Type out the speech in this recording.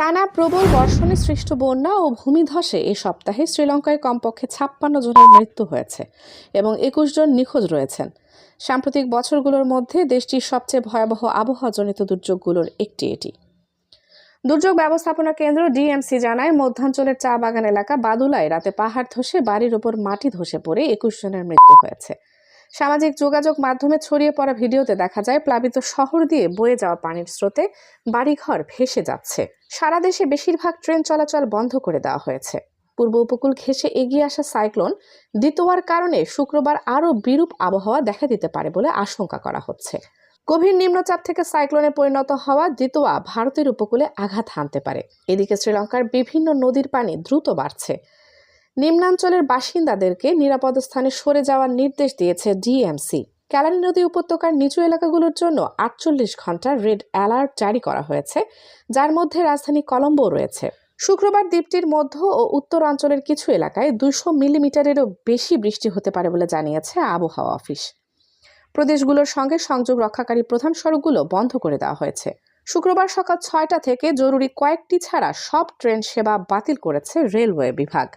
টানা প্রবল বর্ষণে সৃষ্ট বন্যা ও ভূমিধসে এ সপ্তাহে শ্রীলঙ্কায় কমপক্ষে ছাপ্পান্ন জনের মৃত্যু হয়েছে এবং একুশ জন নিখোঁজ রয়েছেন। সাম্প্রতিক বছরগুলোর মধ্যে দেশটির সবচেয়ে ভয়াবহ আবহাওয়াজনিত দুর্যোগগুলোর একটি এটি। দুর্যোগ ব্যবস্থাপনা কেন্দ্র ডিএমসি জানায়, মধ্যাঞ্চলের চা বাগান এলাকা বাদুলায় রাতে পাহাড় ধসে বাড়ির ওপর মাটি ধসে পড়ে একুশ জনের মৃত্যু হয়েছে। সামাজিক যোগাযোগ মাধ্যমে ছড়িয়ে পড়া ভিডিওতে দেখা যায়, প্লাবিত শহর দিয়ে বয়ে যাওয়া পানির স্রোতে বাড়িঘর ভেসে যাচ্ছে। সারা দেশে বেশিরভাগ ট্রেন চলাচল বন্ধ করে দেওয়া হয়েছে। পূর্ব উপকূল ঘেঁষে এগিয়ে আসা সাইক্লোন দ্বিতীয়ার কারণে শুক্রবার আরও বিরূপ আবহাওয়া দেখা দিতে পারে বলে আশঙ্কা করা হচ্ছে। গভীর নিম্নচাপ থেকে সাইক্লোনে পরিণত হওয়া দ্বিতীয়া ভারতের উপকূলে আঘাত হানতে পারে। এদিকে শ্রীলঙ্কার বিভিন্ন নদীর পানি দ্রুত বাড়ছে। নিম্নাঞ্চলের বাসিন্দাদেরকে নিরাপদ স্থানে সরে যাওয়ার নির্দেশ দিয়েছে ডিএমসি। ক্যালানি নদী উপত্যকার নিচু এলাকাগুলোর জন্য আটচল্লিশ ঘণ্টার রেড অ্যালার্ট জারি করা হয়েছে, যার মধ্যে রাজধানী কলম্বো রয়েছে। শুক্রবার দ্বীপটির মধ্য ও উত্তর অঞ্চলের কিছু এলাকায় দুশো মিলিমিটারেরও বেশি বৃষ্টি হতে পারে বলে জানিয়েছে আবহাওয়া অফিস। প্রদেশগুলোর সঙ্গে সংযোগ রক্ষাকারী প্রধান সড়কগুলো বন্ধ করে দেওয়া হয়েছে। শুক্রবার সকাল ছয়টা থেকে জরুরি কয়েকটি ছাড়া সব ট্রেন সেবা বাতিল করেছে রেলওয়ে বিভাগ।